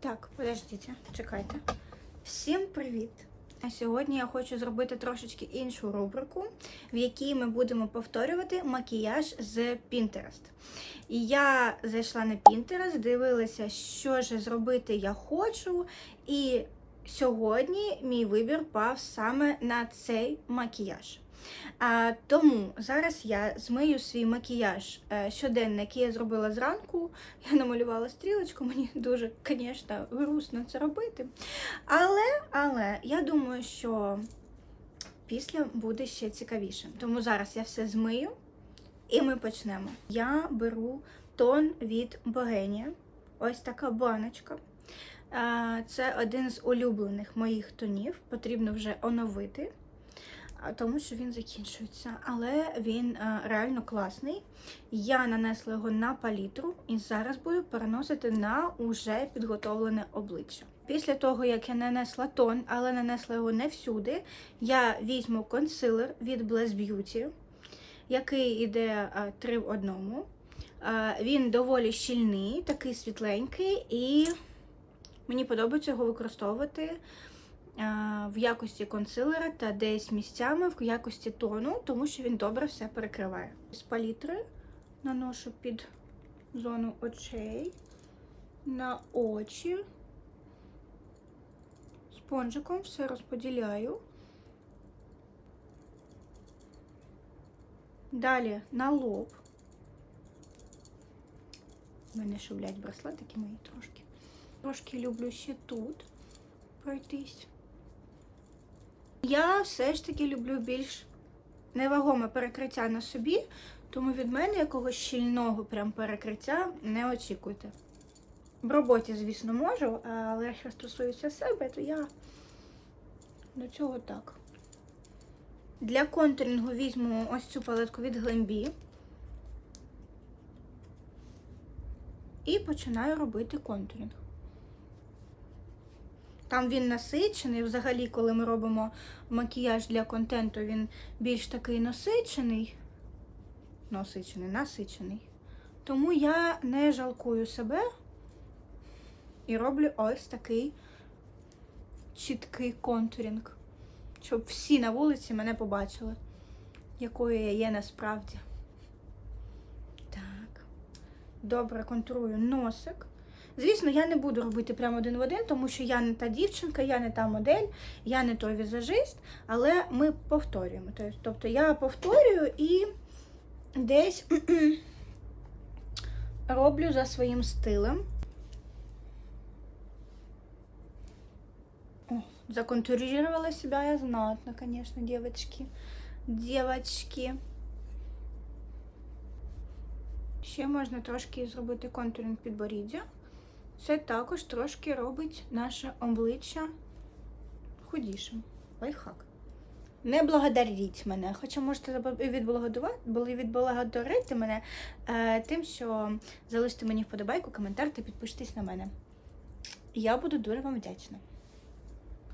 Так, подождіть, чекайте. Всім привіт! А сьогодні я хочу зробити трошечки іншу рубрику, в якій ми будемо повторювати макіяж з Pinterest. І я зайшла на Pinterest, дивилася, що ж зробити я хочу. І сьогодні мій вибір пав саме на цей макіяж. А, тому зараз я змию свій макіяж е, щоденний, який я зробила зранку. Я намалювала стрілочку, мені дуже, звісно, грустно це робити. Але, але я думаю, що після буде ще цікавіше. Тому зараз я все змию і ми почнемо. Я беру тон від Богенія. Ось така баночка. Е, Це один з улюблених моїх тонів. Потрібно вже оновити тому що він закінчується. Але він е, реально класний. Я нанесла його на палітру і зараз буду переносити на уже підготовлене обличчя. Після того, як я нанесла тон, але нанесла його не всюди, я візьму консилер від Bless Beauty, який іде 3 в одному. Е, Він доволі щільний, такий світленький, і мені подобається його використовувати в якості консилера та десь місцями в якості тону, тому що він добре все перекриває. З палітри наношу під зону очей, на очі, спонжиком все розподіляю. Далі на лоб. У мене шублять браслетики мої трошки. Трошки люблю ще тут пройтись. Я все ж таки люблю більш невагоме перекриття на собі, тому від мене якогось щільного прям перекриття не очікуйте. В роботі, звісно, можу, але якщо стосується себе, то я до цього так. Для контурингу візьму ось цю палетку від Glambi. І починаю робити контуринг. Там він насичений. Взагалі, коли ми робимо макіяж для контенту, він більш такий насичений. Насичений, насичений. Тому я не жалкую себе і роблю ось такий чіткий контурінг. Щоб всі на вулиці мене побачили, якою я є насправді. Так. Добре контурую носик. Звісно, я не буду робити прямо один в один, тому що я не та дівчинка, я не та модель, я не той візажист, але ми повторюємо. Тобто я повторюю і десь роблю за своїм стилем. О, законтурировала себя я знатно, конечно, девочки. Девочки. Ще можна трошки зробити контуринг підборіддя. Це також трошки робить наше обличчя худішим. Лайфхак. Не благодаріть мене, хоча можете відблагодарити, мене е, тим, що залишите мені вподобайку, коментар та підпишитесь на мене. Я буду дуже вам вдячна.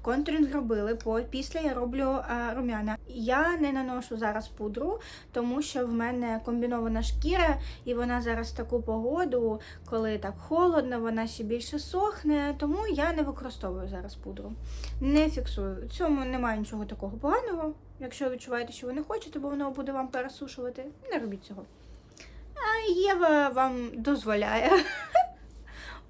Контуринг робили, після я роблю а, рум'яна. Я не наношу зараз пудру, тому що в мене комбінована шкіра, і вона зараз в таку погоду, коли так холодно, вона ще більше сохне, тому я не використовую зараз пудру. Не фіксую. В цьому немає нічого такого поганого. Якщо відчуваєте, що ви не хочете, бо воно буде вам пересушувати, не робіть цього. А Єва вам дозволяє.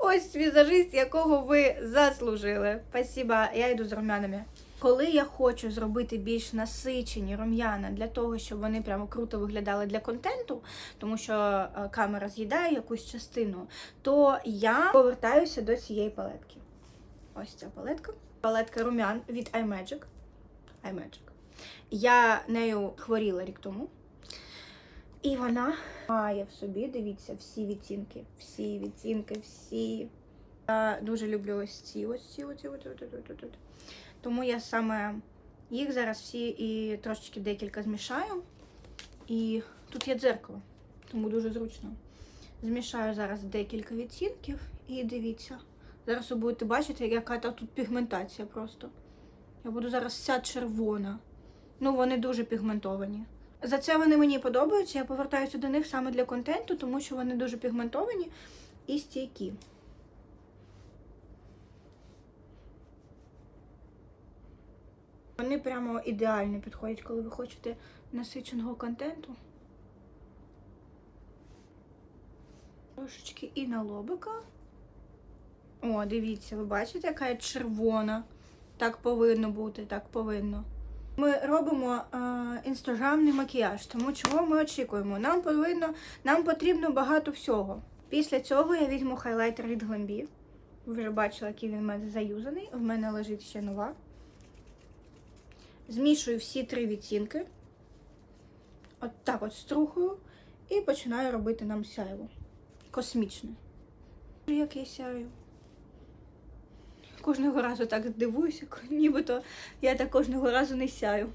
Ось візажист, якого ви заслужили. Спасибо, я йду з рум'янами. Коли я хочу зробити більш насичені рум'яна для того, щоб вони прямо круто виглядали для контенту, тому що е, камера з'їдає якусь частину, то я повертаюся до цієї палетки. Ось ця палетка. Палетка рум'ян від iMagic. iMagic. Я нею хворіла рік тому. І вона має в собі, дивіться, всі відтінки, всі відтінки, всі. Я дуже люблю ось ці ось ці ось ці ось ось Тому я саме їх зараз всі і трошечки декілька змішаю. І тут є дзеркало, тому дуже зручно. Змішаю зараз декілька відтінків і дивіться. Зараз ви будете бачити, яка тут пігментація просто. Я буду зараз вся червона. Ну, вони дуже пігментовані. За це вони мені подобаються. Я повертаюся до них саме для контенту, тому що вони дуже пігментовані і стійкі. Вони прямо ідеально підходять, коли ви хочете насиченого контенту. Трошечки і на лобика. О, дивіться, ви бачите, яка я червона. Так повинно бути, так повинно. Ми робимо е, інстаграмний макіяж, тому чого ми очікуємо? Нам повинно, нам потрібно багато всього. Після цього я візьму хайлайтер від Glambi. Ви вже бачили, який він в мене заюзаний. В мене лежить ще нова. Змішую всі три відтінки. От так от струхую. І починаю робити нам сяйво. Космічне. Як я сяю. Кожного разу так дивуюся, нібито я так кожного разу не сяю.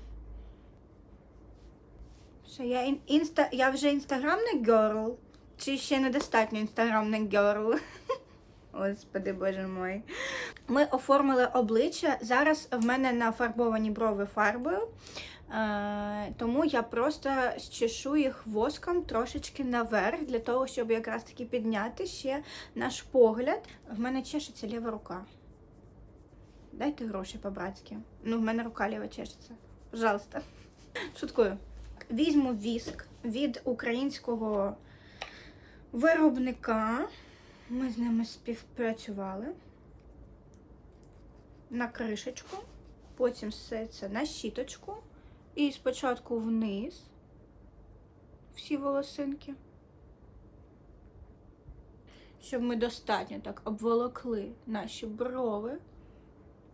Що я інста. Я вже інстаграмна герл. Чи ще недостатньо інстаграмна герл? Господи, боже мой. Ми оформили обличчя. Зараз в мене нафарбовані брови фарбою. Е, тому я просто щешу їх воском трошечки наверх, для того, щоб якраз таки підняти ще наш погляд. В мене чешеться ліва рука. Дайте гроші по-братськи. Ну, в мене рука ліва чешеться. Пожалуйста. Шуткую. Візьму віск від українського виробника. Ми з ними співпрацювали. На кришечку. Потім все це на щіточку. І спочатку вниз. Всі волосинки. Щоб ми достатньо так обволокли наші брови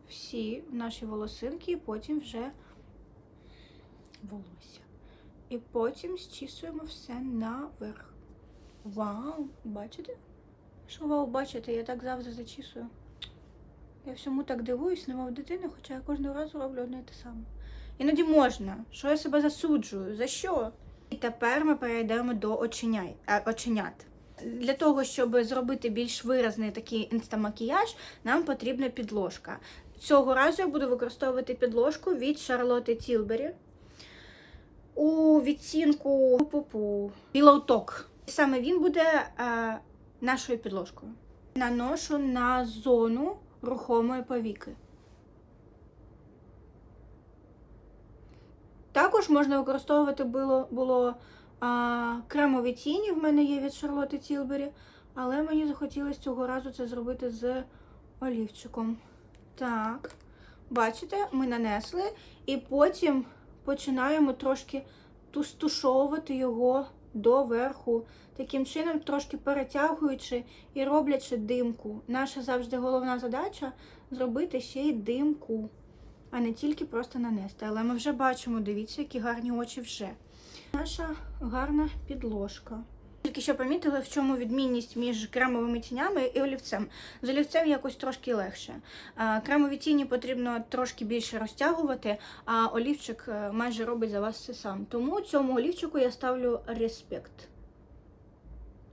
всі наші волосинки, і потім вже волосся. І потім зчісуємо все наверх. Вау! Бачите? Що вау, бачите, я так завжди зачісую. Я всьому так дивуюсь, немов дитина, хоча я кожного разу роблю одне і те саме. Іноді можна. Що я себе засуджую? За що? І тепер ми перейдемо до оченяй, е, оченят. Для того, щоб зробити більш виразний такий інстамакіяж, нам потрібна підложка. Цього разу я буду використовувати підложку від Charlotte Tilbury у відцінку Пупу Pillow Talk. Саме він буде е, нашою підложкою. Наношу на зону рухомої повіки. Також можна використовувати було, було а, кремові тіні. В мене є від Charlotte Tilbury, але мені захотілося цього разу це зробити з олівчиком. Так, бачите, ми нанесли, і потім починаємо трошки тустушовувати його доверху. Таким чином, трошки перетягуючи і роблячи димку. Наша завжди головна задача зробити ще й димку, а не тільки просто нанести. Але ми вже бачимо, дивіться, які гарні очі вже. Наша гарна підложка. Тільки що помітили, в чому відмінність між кремовими тінями і олівцем. З олівцем якось трошки легше. Кремові тіні потрібно трошки більше розтягувати, а олівчик е, майже робить за вас все сам. Тому цьому олівчику я ставлю респект.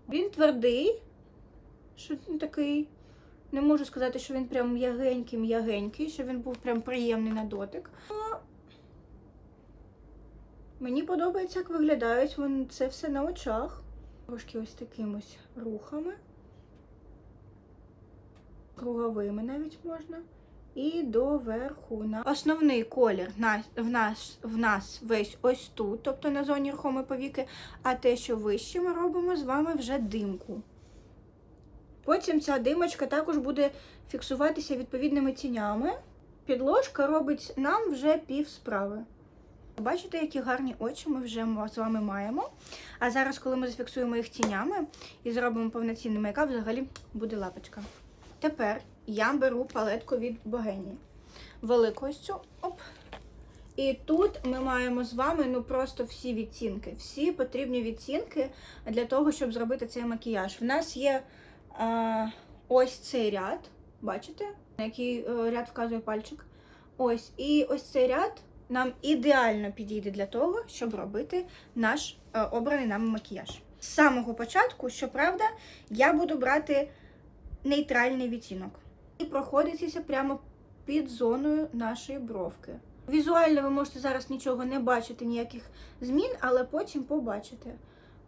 Він твердий, що він такий. Не можу сказати, що він прям м'ягенький-м'ягенький, що він був прям приємний на дотик. Мені подобається, як виглядають вони це все на очах. Трошки ось такимись рухами. Круговими навіть можна. І доверху. На... Основний колір в, нас... в нас весь ось тут, тобто на зоні рухомої повіки, а те, що вище, ми робимо з вами вже димку. Потім ця димочка також буде фіксуватися відповідними тінями. Підложка робить нам вже пів справи. Бачите, які гарні очі ми вже з вами маємо. А зараз, коли ми зафіксуємо їх тінями і зробимо повноцінний мейкап, взагалі буде лапочка. Тепер я беру палетку від Богенії. Велику. Оп. І тут ми маємо з вами ну просто всі відтінки. Всі потрібні відтінки для того, щоб зробити цей макіяж. В нас є а, ось цей ряд, бачите, на який е, ряд вказує пальчик. Ось. І ось цей ряд нам ідеально підійде для того, щоб робити наш е, обраний нами макіяж. З самого початку, щоправда, я буду брати нейтральний відтінок і проходитися прямо під зоною нашої бровки. Візуально ви можете зараз нічого не бачити, ніяких змін, але потім побачите.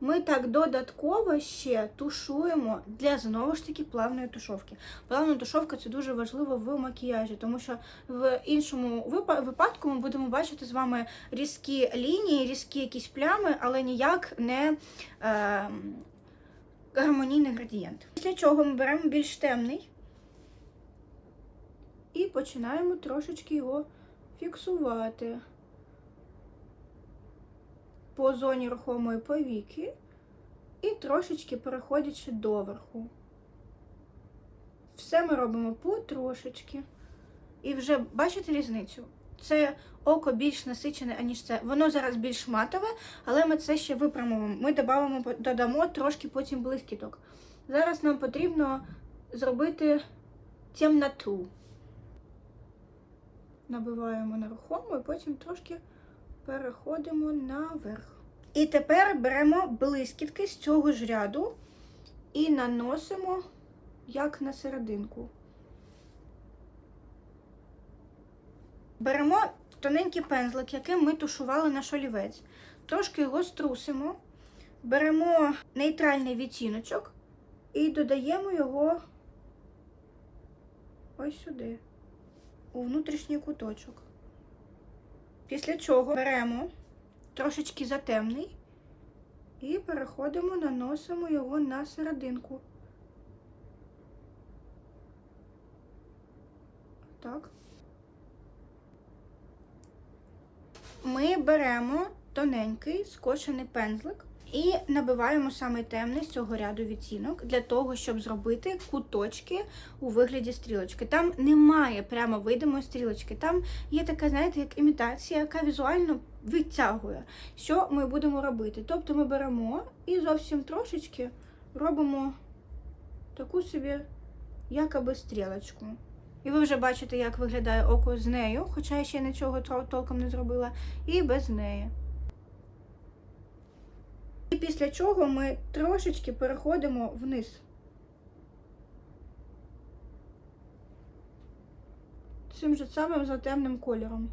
Ми так додатково ще тушуємо для знову ж таки плавної тушовки. Плавна тушовка це дуже важливо в макіяжі, тому що в іншому випадку ми будемо бачити з вами різкі лінії, різкі якісь плями, але ніяк не е, гармонійний градієнт. Після чого ми беремо більш темний і починаємо трошечки його фіксувати по зоні рухомої повіки і трошечки переходячи доверху. Все ми робимо потрошечки. І вже бачите різницю? Це око більш насичене, аніж це. Воно зараз більш матове, але ми це ще виправимо. Ми додамо, додамо трошки потім блискіток. Зараз нам потрібно зробити темноту. Набиваємо на і потім трошки переходимо наверх. І тепер беремо блискітки з цього ж ряду і наносимо як на серединку. Беремо тоненький пензлик, яким ми тушували наш олівець. Трошки його струсимо, беремо нейтральний відтіночок і додаємо його ось сюди, у внутрішній куточок. Після чого беремо трошечки затемний і переходимо, наносимо його на серединку. Так. Ми беремо тоненький скошений пензлик і набиваємо саме темний з цього ряду відтінок для того, щоб зробити куточки у вигляді стрілочки. Там немає прямо видимої стрілочки. Там є така, знаєте, як імітація, яка візуально витягує, що ми будемо робити. Тобто ми беремо і зовсім трошечки робимо таку собі якоби стрілочку. І ви вже бачите, як виглядає око з нею, хоча я ще нічого толком не зробила, і без неї. І після чого ми трошечки переходимо вниз. Цим же самим затемним кольором.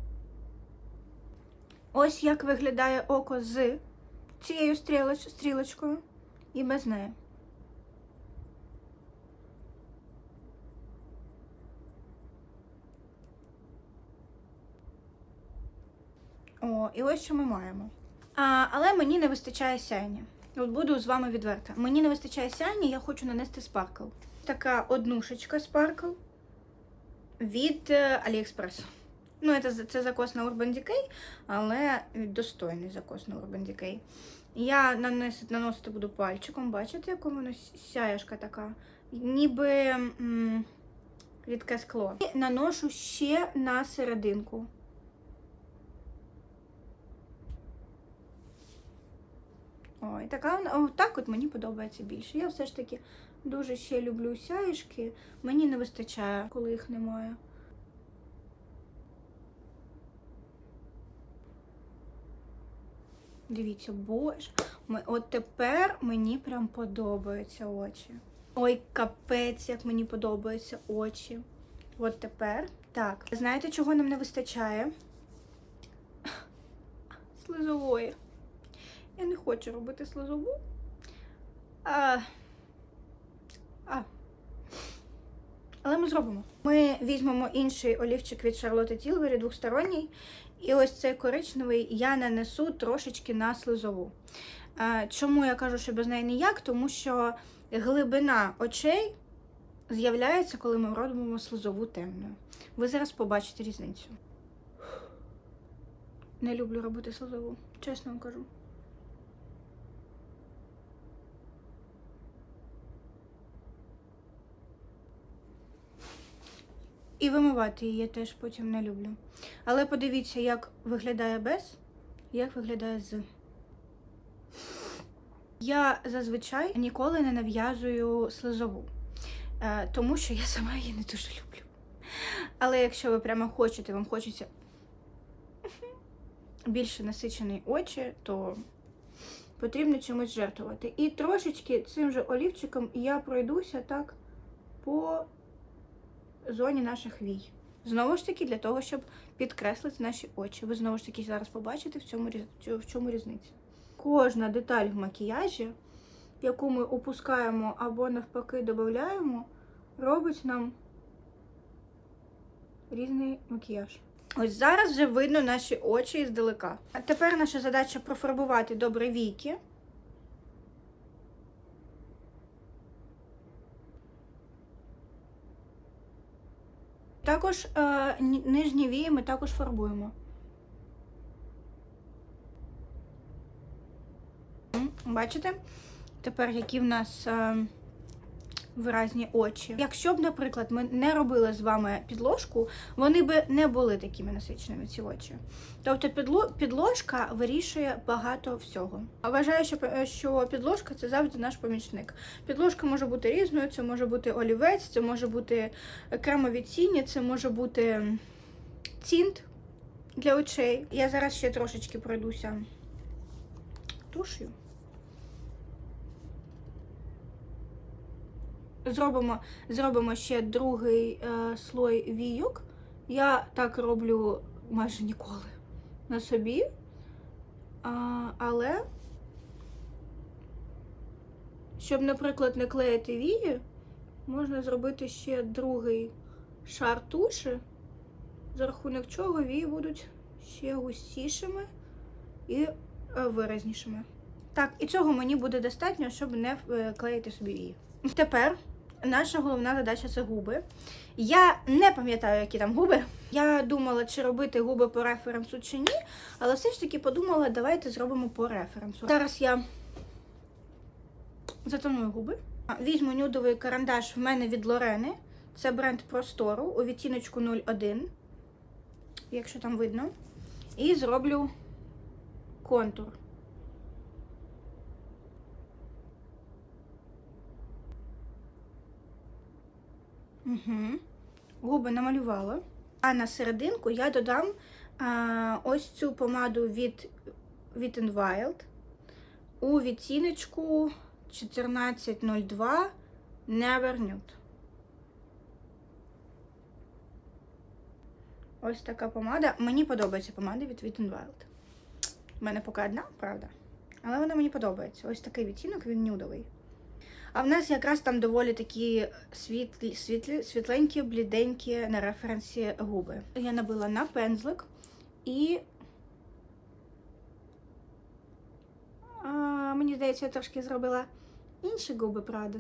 Ось як виглядає око з цією стрілоч- стрілочкою і без неї. О, і ось що ми маємо. А, але мені не вистачає сяйня. От буду з вами відверта. Мені не вистачає сяйня, я хочу нанести спаркл. Така однушечка спаркл від е, AliExpress. Ну, це, це закос на Urban Decay, але достойний закос на Urban Decay. Я наносити, наносити буду пальчиком, бачите, яка воно сяєшка така, ніби м, рідке скло. І наношу ще на серединку. Ой, така о, так от мені подобається більше. Я все ж таки дуже ще люблю сяєшки. Мені не вистачає, коли їх немає. Дивіться, боже, от тепер мені прям подобаються очі. Ой, капець, як мені подобаються очі. От тепер. Так, знаєте, чого нам не вистачає? Слизової. Я не хочу робити слизову. А... А. Але ми зробимо. Ми візьмемо інший олівчик від Charlotte Tilbury, двосторонній. І ось цей коричневий я нанесу трошечки на слизову. Чому я кажу, що без неї ніяк? Тому що глибина очей з'являється, коли ми робимо слизову темною. Ви зараз побачите різницю. Не люблю робити слизову, чесно вам кажу. І вимивати її я теж потім не люблю. Але подивіться, як виглядає без, як виглядає з. Я зазвичай ніколи не нав'язую слизову, е, тому що я сама її не дуже люблю. Але якщо ви прямо хочете, вам хочеться більше насичені очі, то потрібно чимось жертвувати. І трошечки цим же олівчиком я пройдуся так по зоні наших вій. Знову ж таки, для того, щоб підкреслити наші очі. Ви знову ж таки зараз побачите, в цьому, в чому різниця. кожна деталь в макіяжі, яку ми опускаємо або навпаки додаємо, робить нам різний макіяж. Ось зараз вже видно наші очі іздалека. А тепер наша задача профарбувати добре віки. Також е, нижні вії ми також фарбуємо. Бачите? Тепер які в нас е, виразні очі. Якщо б, наприклад, ми не робили з вами підложку, вони би не були такими насиченими, ці очі. Тобто підложка вирішує багато всього. Вважаю, що, підложка це завжди наш помічник. Підложка може бути різною, це може бути олівець, це може бути кремові тіні, це може бути тінт для очей. Я зараз ще трошечки пройдуся туш'ю. Зробимо, зробимо ще другий е, слой війок. Я так роблю майже ніколи на собі. А, але, щоб, наприклад, не клеїти вії, можна зробити ще другий шар туші, за рахунок чого вії будуть ще густішими і е, виразнішими. Так, і цього мені буде достатньо, щоб не е, клеїти собі вії. Тепер наша головна задача це губи. Я не пам'ятаю, які там губи. Я думала, чи робити губи по референсу чи ні, але все ж таки подумала, давайте зробимо по референсу. Зараз я затоную губи. Візьму нюдовий карандаш в мене від Лорени. Це бренд Простору у відтіночку 01, якщо там видно. І зроблю контур. Угу. Губи намалювала. А на серединку я додам а, ось цю помаду від Wet n Wild у відтіночку 1402 Never Nude. Ось така помада. Мені подобається помада від Wet n Wild. У мене поки одна, правда. Але вона мені подобається. Ось такий відтінок, він нюдовий. А в нас якраз там доволі такі світлі, світлі, світленькі, бліденькі на референсі губи. Я набила на пензлик і. А, мені здається, я трошки зробила інші губи, правда.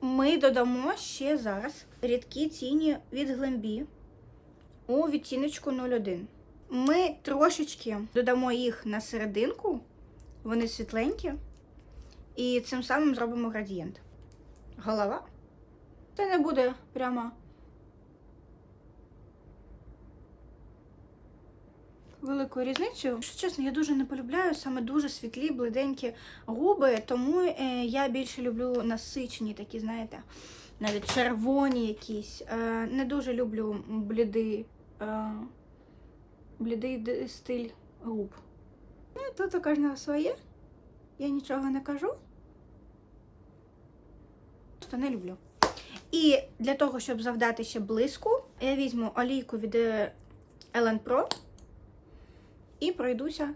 Ми додамо ще зараз рідкі тіні від Глембі у відтіночку 01. Ми трошечки додамо їх на серединку, вони світленькі. І цим самим зробимо градієнт. Голова. Це не буде прямо великою різницею. Якщо чесно, я дуже не полюбляю саме дуже світлі, блиденькі губи, тому е, я більше люблю насичені такі, знаєте, навіть червоні якісь. Е, не дуже люблю блідий, е, блідий стиль губ. Ну, тут у кожного своє. Я нічого не кажу. Просто не люблю. І для того, щоб завдати ще блиску, я візьму олійку від е, Ellen Pro і пройдуся.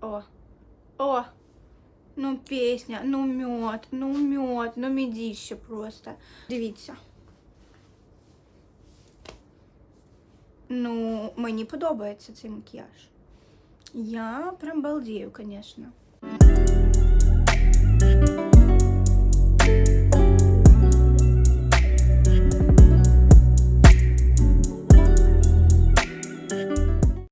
О! О! Ну, пісня, ну мед, ну мед, ну мідіще просто. Дивіться. Ну, мені подобається цей макіяж. Я прям балдею, звісно.